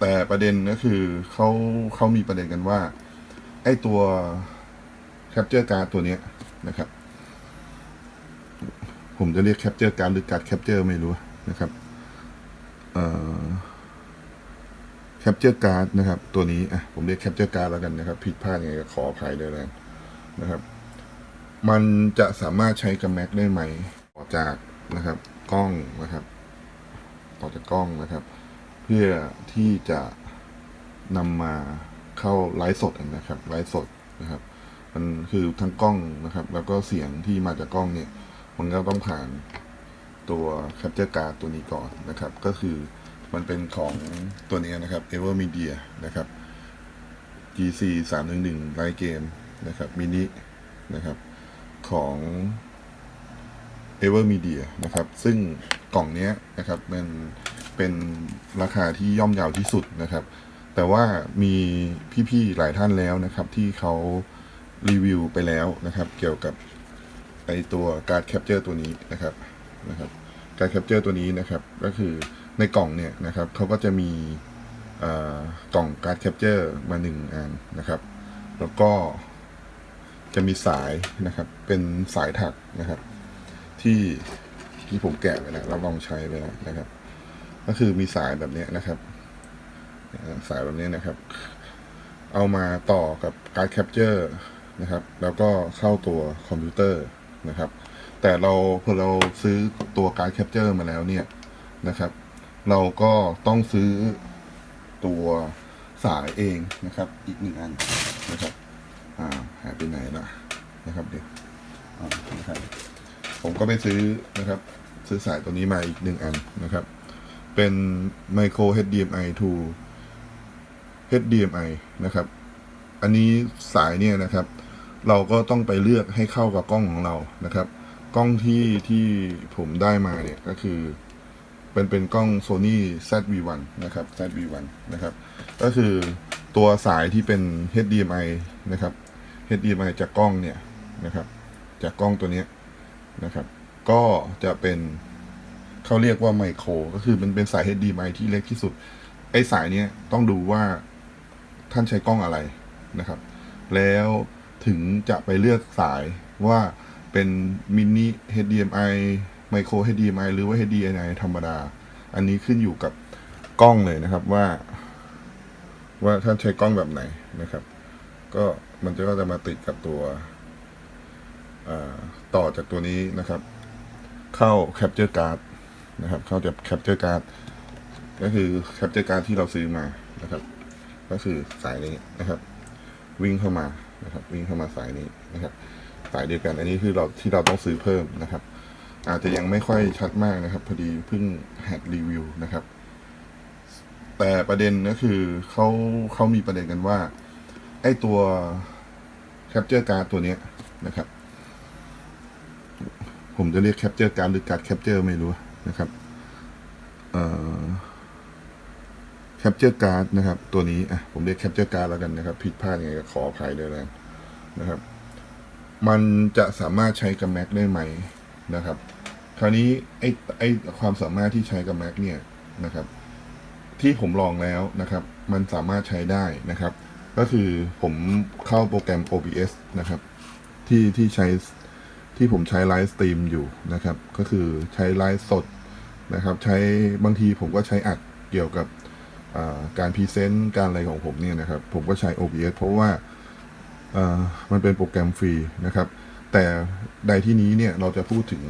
แต่ประเด็นก็คือเขาเขามีประเด็นกันว่า ไอ้ตัว capture card ตัวเนี้ยนะครับ ผมจะเรียก capture card หรือ card capture ไม่รู้นะครับเอ่อ capture card นะครับ ตัวนี้อะผมเรียก capture card แล้วกันนะครับผิดพลาดยังไงก็ขออภัยด้วยแล้วนะครับ มันจะสามารถใช้กับ Mac ได้ไหมต่อจากนะครับ กล้องนะครับ ต่อจากกล้องนะครับ พื่อที่จะนำมาเข้าไลฟ์สดนะครับไลฟ์สดนะครับ มันคือทั้งกล้องนะครับ แล้วก็เสียงที่มาจากกล้องเนี่ย มันก็ต้องผ่านตัว Capture Card ตัวนี้ก่อนนะครับ ก็คือมันเป็นของตัวนี้นะครับ Evermedia นะครับ GC 3 1 1 Light Game นะครับมินินะครับของ Evermedia นะครับ ซึ่งกล่องนี้นะครับมันเเป็นราคาที่ย่อมเยาวที่สุดนะครับ แต่ว่ามีพี่ๆหลายท่านแล้วนะครับ ที่เขารีวิวไปแล้วนะครับ เกี่ยวกับไอตัวการ์ดแคปเจอร์ตัวนี้นะครับนะครับการแคปเจอร์ตัวนี้นะครับก็คือในกล่องเนี่ยนะครับเขาก็จะมีกล่องการแคปเจอร์มาหนึ่งอันนะครับ แล้วก็จะมีสายนะครับ เป็นสายถักนะครับ ที่ที่ผมแกะไปแล้วเราลองใช้ไปแล้วนะครับ ก็คือมีสายแบบนี้นะครับ สายแบบนี้นะครับ เอามาต่อกับการ์ดแคปเจอร์นะครับ แล้วก็เข้าตัวคอมพิวเตอร์นะครับ แต่เราพอเราซื้อตัวการ์ดแคปเจอร์มาแล้วเนี่ยนะครับ เราก็ต้องซื้อตัวสายเองนะครับ อีกหนึ่งอันนะครับอ่าหายไปไหนละนะครับเดี๋ยวนะครับผมก็ไปซื้อนะครับ ซื้อสายตัวนี้มาอีกหนึ่งอันนะครับ เป็น micro HDMI to HDMI นะครับ อันนี้สายเนี่ยนะครับ เราก็ต้องไปเลือกให้เข้ากับกล้องของเรานะครับ กล้องที่ที่ผมได้มาเนี่ยก็คือ เป็นเป็นกล้อง Sony ZV-1 นะครับ ZV-1 นะครับ ก็คือตัวสายที่เป็น HDMI นะครับ HDMI จากกล้องเนี่ยนะครับ จากกล้องตัวนี้นะครับ ก็จะเป็น เขาเรียกว่าไมโคร ก็คือมันเป็นสาย HDMI ที่เล็กที่สุด ไอ้สายเนี้ยต้องดูว่าท่านใช้กล้องอะไรนะครับ แล้วถึงจะไปเลือกสายว่าเป็นมินิ HDMI ไมโคร HDMI หรือว่า HDMI ธรรมดา อันนี้ขึ้นอยู่กับกล้องเลยนะครับว่า ว่าท่านใช้กล้องแบบไหนนะครับ ก็มันจะก็จะมาติดกับตัวต่อจากตัวนี้นะครับ เข้า Capture Card นะครับเข้าจาก Capture Card ก็คือ Capture Card ที่เราซื้อมานะครับ ก็คือสายนี้นะครับ วิ่งเข้ามานะครับ วิ่งเข้ามาสายนี้นะครับ สายเดียวกันอันนี้คือเราที่เราต้องซื้อเพิ่มนะครับ อาจจะยังไม่ค่อยชัดมากนะครับ พอดีเพิ่งหัดรีวิวนะครับ แต่ประเด็นก็คือเขาเขามีประเด็นกันว่า ไอ้ตัว Capture Card ตัวเนี้ยนะครับ ผมจะเรียก Capture Card หรือ Card Capture ไม่รู้ นะครับเอ่อ Capture Card นะครับ ตัวนี้อะผมเรียก Capture Card แล้วกันนะครับ ผิดพลาดยังไงก็ขออภัยด้วยแล้วนะครับ มันจะสามารถใช้กับ Mac ได้ไหมนะครับ คราวนี้ไอ้ไอ้ความสามารถที่ใช้กับ Mac เนี่ยนะครับ ที่ผมลองแล้วนะครับ มันสามารถใช้ได้นะครับ ก็คือผมเข้าโปรแกรม OBS นะครับ ที่ที่ใช้ ที่ผมใช้ไลฟ์สตรีมอยู่นะครับ ก็คือใช้ไลฟ์สดนะครับ ใช้บางทีผมก็ใช้อัดเกี่ยวกับการพรีเซนต์การอะไรของผมเนี่ยนะครับ ผมก็ใช้ OBS เพราะว่ามันเป็นโปรแกรมฟรีนะครับ แต่ใดที่นี้เนี่ยเราจะพูดถึง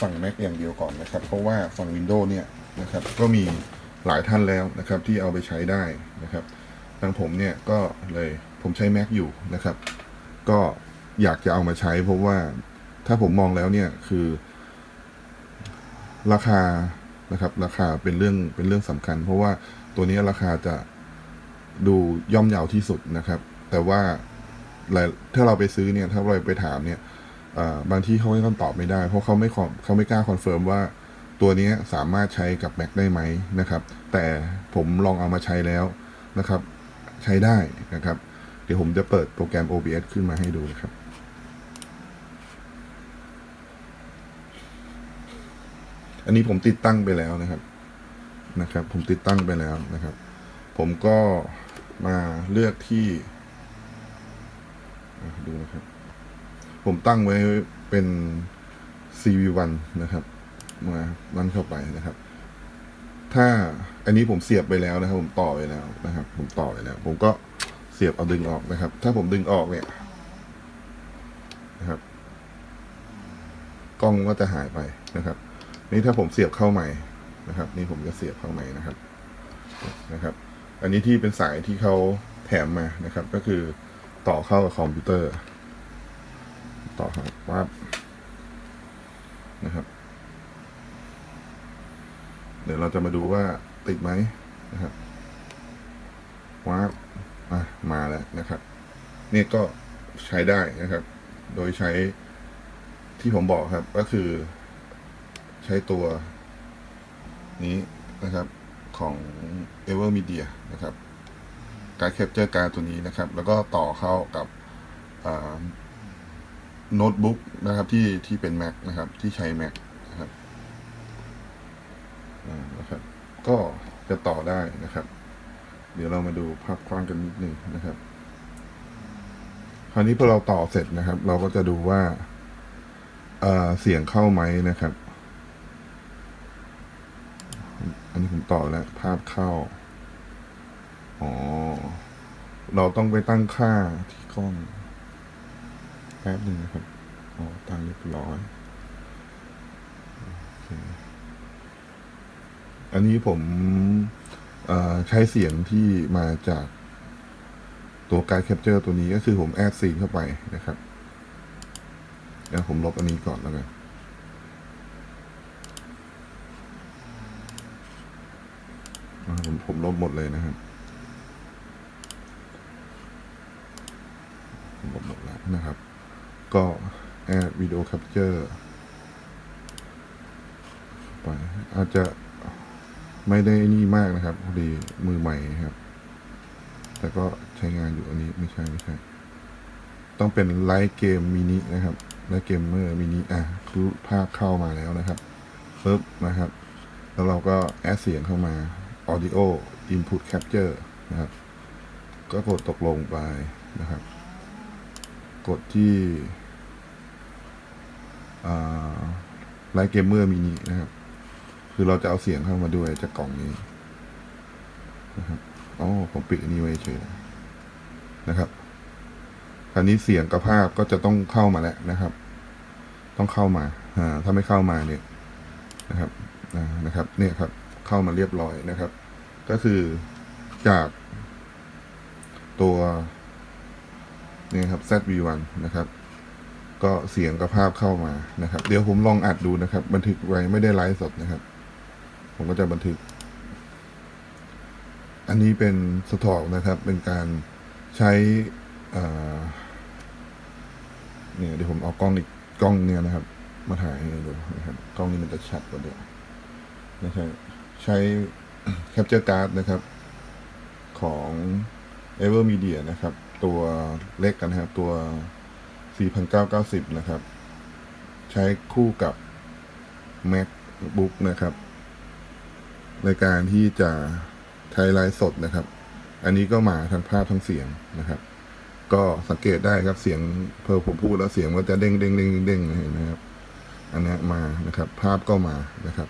ฝั่ง Mac อย่างเดียวก่อนนะครับ เพราะว่าฝั่ง Windows เนี่ยนะครับ ก็มีหลายท่านแล้วนะครับที่เอาไปใช้ได้นะครับทางผมเนี่ยก็เลยผมใช้ Mac อยู่นะครับ ก็อยากจะเอามาใช้เพราะว่า ถ้าผมมองแล้วเนี่ยคือ ราคานะครับ ราคาเป็นเรื่องเป็นเรื่องสำคัญ เพราะว่าตัวนี้ราคาจะดูย่อมเยาวที่สุดนะครับ แต่ว่าถ้าเราไปซื้อเนี่ย ถ้าเราไปถามเนี่ยบางที่เขาให้คำตอบไม่ได้ เพราะเขาไม่เขาไม่กล้าคอนเฟิร์มว่าตัวนี้สามารถใช้กับ Mac ได้ไหมนะครับ แต่ผมลองเอามาใช้แล้วนะครับ ใช้ได้นะครับ เดี๋ยวผมจะเปิดโปรแกรม OBS ขึ้นมาให้ดูนะครับ อันนี้ผมติดตั้งไปแล้วนะครับนะครับ ผมติดตั้งไปแล้วนะครับ ผมก็มาเลือกที่ดูนะครับ ผมตั้งไว้เป็น CV1 นะครับ มานั่นเข้าไปนะครับ ถ้าอันนี้ผมเสียบไปแล้วนะครับ ผมต่อไปแล้วนะครับ ผมต่อไปแล้ว ผมก็เสียบเอาดึงออกนะครับ ถ้าผมดึงออกเนี่ยนะครับ กล้องก็จะหายไปนะครับ นี่ถ้าผมเสียบเข้าใหม่นะครับ นี่ผมจะเสียบเข้าใหม่นะครับนะครับ อันนี้ที่เป็นสายที่เขาแถมมานะครับ ก็คือต่อเข้ากับคอมพิวเตอร์ ต่อครับว่าบนะครับ เดี๋ยวเราจะมาดูว่าติดไหมนะครับว้าบอะมาแล้วนะครับ นี่ก็ใช้ได้นะครับ โดยใช้ที่ผมบอกครับก็คือ ใช้ตัวนี้นะครับของ Evermedia นะครับ การแคปเจอร์การตัวนี้นะครับ แล้วก็ต่อเข้ากับโน้ตบุ๊กนะครับที่ที่เป็น Mac นะครับที่ใช้ Mac นะครับนะครับ ก็จะต่อได้นะครับ เดี๋ยวเรามาดูภาพกว้างกันนิดหนึ่งนะครับ คราวนี้พอเราต่อเสร็จนะครับ เราก็จะดูว่าเสียงเข้าไหมนะครับ อั นนี้ผมต่อแล้ว ภาพเข้า อ๋อ เราต้องไปตั้งค่าที่กล้อง แป๊บหนึ่งนะครับ อ๋อ ตั้งเรียบร้อย อันนี้ผมใช้เสียงที่มาจากตัวการแคปเจอร์ตัวนี้ก็คือผมแอดซีนเข้าไปนะครับ เดี๋ยวผมลบอันนี้ก่อนแล้วกัน อ่า ผมผมลบหมดเลยนะครับผมลบหมดแล้วนะครับ ก็แอดวิดีโอแคปเจอร์ไปอาจจะไม่ได้นี่มากนะครับพอดีมือใหม่ครับ แต่ก็ใช้งานอยู่อันนี้ไม่ใช่ไม่ใช่ ต้องเป็นไลท์เกมมินินะครับไลท์เกมเมอร์มินิอะคือภาพเข้ามาแล้วนะครับปึ๊บนะครับ แล้วเราก็แอดเสียงเข้ามา audio input capture นะครับ ก็กดตกลงไปนะครับ กดที่ไลท์เกมเมอร์มินินะครับ คือเราจะเอาเสียงเข้ามาด้วยจากกล่องนี้นะครับอ๋อผมปิดอันนี้ไว้เฉยนะครับคราวนี้เสียงกับภาพก็จะต้องเข้ามาแล้วนะครับ ต้องเข้ามา อ่า ถ้าไม่เข้ามาเนี่ยนะครับ อ่า นะครับ เนี่ยครับ เข้ามาเรียบร้อยนะครับ ก็คือจากตัวนี่ครับ ZV1 นะครับ ก็เสียงกับภาพเข้ามานะครับ เดี๋ยวผมลองอัดดูนะครับ บันทึกไว้ไม่ได้ไลฟ์สดนะครับ ผมก็จะบันทึก อันนี้เป็นสตอกนะครับ เป็นการใช้เนี่ยเดี๋ยวผมเอากล้องอีกกล้องเนี่ยนะครับ มาถ่ายให้ดูนะครับ กล้องนี้มันจะชัดกว่าเดิมนะครับ ใช้ Capture Card นะครับ ของ Evermedia นะครับ ตัวเล็กกันนะครับ ตัว 4990 นะครับ ใช้คู่กับ MacBook นะครับ ในการที่จะใช้ไลฟ์สดนะครับ อันนี้ก็มาทั้งภาพทั้งเสียงนะครับ ก็สังเกตได้ครับเสียงเพอผมพูดแล้วเสียงมันจะเด้งเด้งเด้งเด้งเห็นไหมครับ อันนี้มานะครับ ภาพก็มานะครับ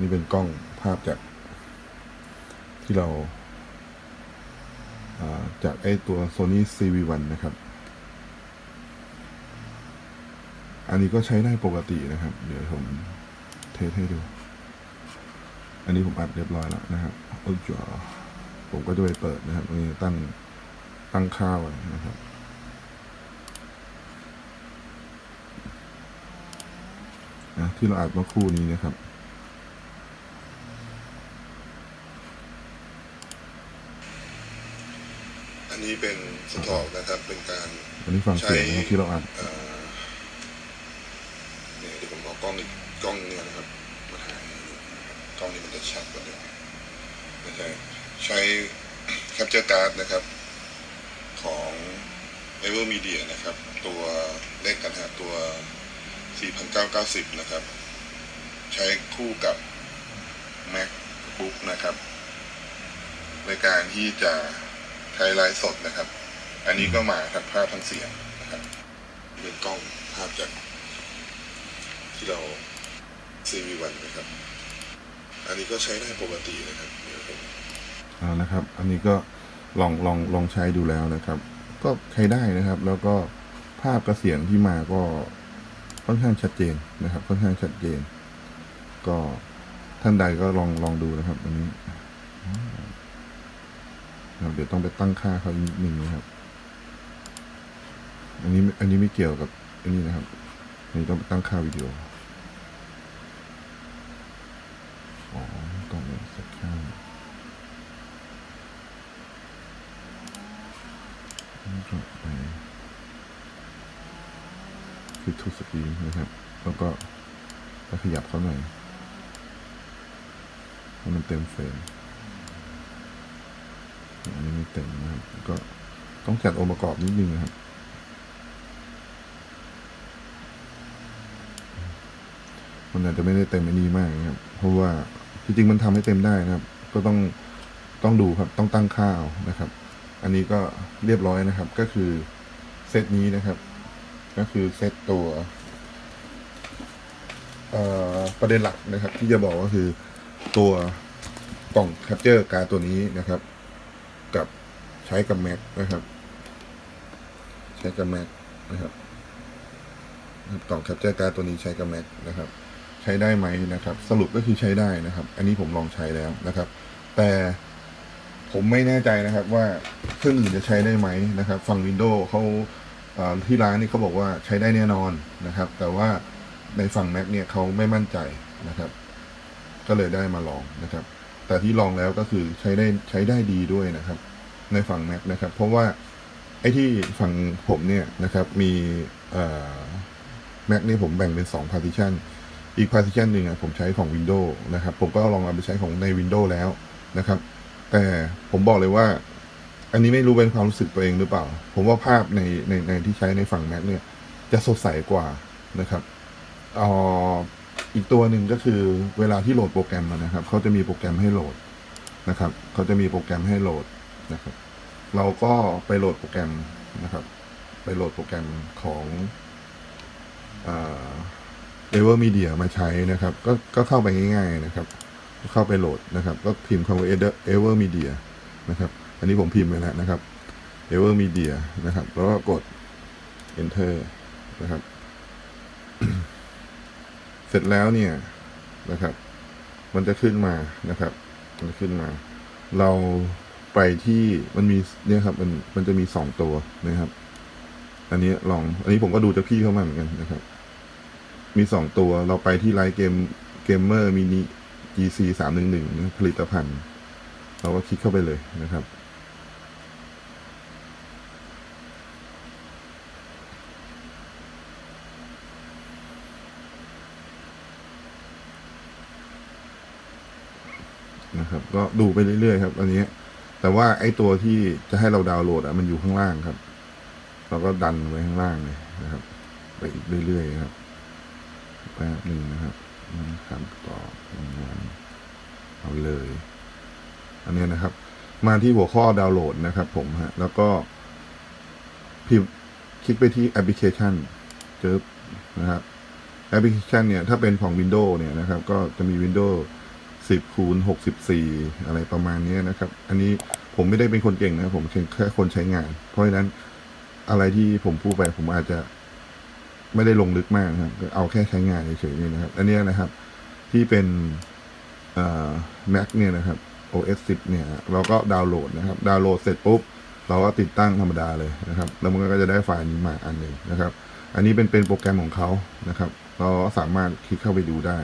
นี่เป็นกล้อง ภาพจากที่เราาจากไอตัว Sony CV1 นะครับ อันนี้ก็ใช้ได้ปกตินะครับ เดี๋ยวผมเทสให้ดู อันนี้ผมอัดเรียบร้อยแล้วนะครับโอ้ยจ๋อผมก็จะไปเปิดนะครับตรงนี้ตั้งตั้งค่าไว้นะครับ ที่เราอัดเมื่อครู่นี้นะครับ นนี้เป็นสตอกนะครับ เป็นการอันนี้ฟังเสียงนะครับที่เราอัดเอ่อเนี่ยเดี๋ยวผมเอากล้องอีกกล้องเนี่ยนะครับมาถ่ายให้ดูนะครับกล้องนี้มันจะชัดกว่าเดิมไม่ใช่ใช้ Capture Card นะครับ ของ Evermedia นะครับ ตัวเล็กกันฮะตัว 4990 นะครับ ใช้คู่กับ MacBook นะครับ ในในการที่จะใช้ไลฟ์สดนะครับ อันนี้ก็มาทั้งภาพทั้งเสียงนะครับเป็นกล้องภาพจากที่เรา CV1 นะครับ อันนี้ก็ใช้ได้ปกตินะครับเดี๋ยวผมเอานะครับ อันนี้ก็ลองลองลองใช้ดูแล้วนะครับ ก็ใช้ได้นะครับ แล้วก็ภาพกับเสียงที่มาก็ค่อนข้างชัดเจนนะครับ ค่อนข้างชัดเจน ก็ท่านใดก็ลองลองดูนะครับอันนี้ ครับเดี๋ยวต้องไปตั้งค่าเขาอีกนิดนึงนะครับ อันนี้อันนี้ไม่เกี่ยวกับอันนี้นะครับ อันนี้ต้องไปตั้งค่าวิดีโออ๋อต้องไปสักค่าแล้วก็ไปคือทูสกีนนะครับ แล้วก็ไปขยับเขาหน่อยให้มันเต็มเฟรม อันนี้ไม่เต็มนะครับก็ต้องจัดองค์ประกอบนิดนึงนะครับมันอาจจะไม่ได้เต็มอันนี้มากนะครับเพราะว่าจริงๆมันทำให้เต็มได้นะครับ ก็ต้องต้องดูครับต้องตั้งค่าเอานะครับ อันนี้ก็เรียบร้อยนะครับ ก็คือเซตนี้นะครับ ก็คือเซตตัวประเด็นหลักนะครับ ที่จะบอกก็คือตัวกล่องแคปเจอร์การดตัวนี้นะครับ กับใช้กับแม็กนะครับ ใช้กับแม็กนะครับนะครับกล่องแคปเจอร์การ์ดตัวนี้ใช้กับแม็กนะครับ ใช้ได้ไหมนะครับ สรุปก็คือใช้ได้นะครับ อันนี้ผมลองใช้แล้วนะครับ แต่ผมไม่แน่ใจนะครับว่าเครื่องอื่นจะใช้ได้ไหมนะครับ ฝั่ง Windows เขาที่ร้านนี่เขาบอกว่าใช้ได้แน่นอนนะครับ แต่ว่าในฝั่ง Mac เนี่ยเขาไม่มั่นใจนะครับ ก็เลยได้มาลองนะครับ แต่ที่ลองแล้วก็คือใช้ได้ใช้ได้ดีด้วยนะครับ ในฝั่ง Mac นะครับ เพราะว่าไอ้ที่ฝั่งผมเนี่ยนะครับมีเอ่อ Mac เนี่ผมแบ่งเป็น 2 partition อีก partition หนึ่งอะผมใช้ของ Windows นะครับ ผมก็ลองเอาไปใช้ของใน Windows แล้วนะครับ แต่ผมบอกเลยว่า อันนี้ไม่รู้เป็นความรู้สึกตัวเองหรือเปล่า ผมว่าภาพในในในที่ใช้ในฝั่ง Mac เนี่ยจะสดใสกว่านะครับอ่อ อีกตัวหนึ่งก็คือเวลาที่โหลดโปรแกรมมานะครับเขาจะมีโปรแกรมให้โหลดนะครับเขาจะมีโปรแกรมให้โหลดนะครับ เราก็ไปโหลดโปรแกรมนะครับ ไปโหลดโปรแกรมของเอเอเวอร์มีเดียมาใช้นะครับ ก็ก็เข้าไปง่ายๆนะครับ เข้าไปโหลดนะครับ ก็พิมพ์คำว่าเอเวอร์มีเดียนะครับ อันนี้ผมพิมพ์ไปแล้วนะครับเอเวอร์มีเดียนะครับ แล้วก็กด enter นะครับ เสร็จแล้วเนี่ยนะครับ มันจะขึ้นมานะครับมันขึ้นมา เราไปที่มันมีเนี่ยครับ มันมันจะมีสองตัวนะครับ อันนี้ลอง อันนี้ผมก็ดูจากพี่เข้ามาเหมือนกันนะครับ มีสองตัวเราไปที่ไลท์เกมเกมเมอร์มินิ GC สามหนึ่งหนึ่งผลิตภัณฑ์ เราก็คลิกเข้าไปเลยนะครับ นะครับ ก็ดูไปเรื่อยๆครับ อันนี้ แต่ว่าไอ้ตัวที่จะให้เราดาวน์โหลดอะมันอยู่ข้างล่างครับ เราก็ดันไว้ข้างล่างเลยนะครับ ไปอีกเรื่อยๆครับแป๊บหนึ่งนะครับนะครับต่อทำงานเอาเลย อันนี้นะครับ มาที่หัวข้อดาวน์โหลดนะครับ ผมฮะ แล้วก็พิมคลิกไปที่แอปพลิเคชันเจอนะครับแอปพลิเคชันเนี่ย ถ้าเป็นของ Windows เนี่ยนะครับ ก็จะมี Windows 10คูณ64 อะไรประมาณนี้นะครับ อันนี้ผมไม่ได้เป็นคนเก่งนะผมแค่คนใช้งาน เพราะฉะนั้นอะไรที่ผมพูดไปผมอาจจะไม่ได้ลงลึกมากนะครับเอาแค่ใช้งานเฉยๆนี่นะครับ อันนี้นะครับ ที่เป็นเอ่อ Mac เนี่ยนะครับ OS 10 เนี่ย เราก็ดาวน์โหลดนะครับ ดาวน์โหลดเสร็จปุ๊บ เราก็ติดตั้งธรรมดาเลยนะครับ แล้วมันก็จะได้ไฟล์นี้มาอันหนึ่งนะครับ อันนี้เป็นเป็นโปรแกรมของเขานะครับ เราสามารถคลิกเข้าไปดูได้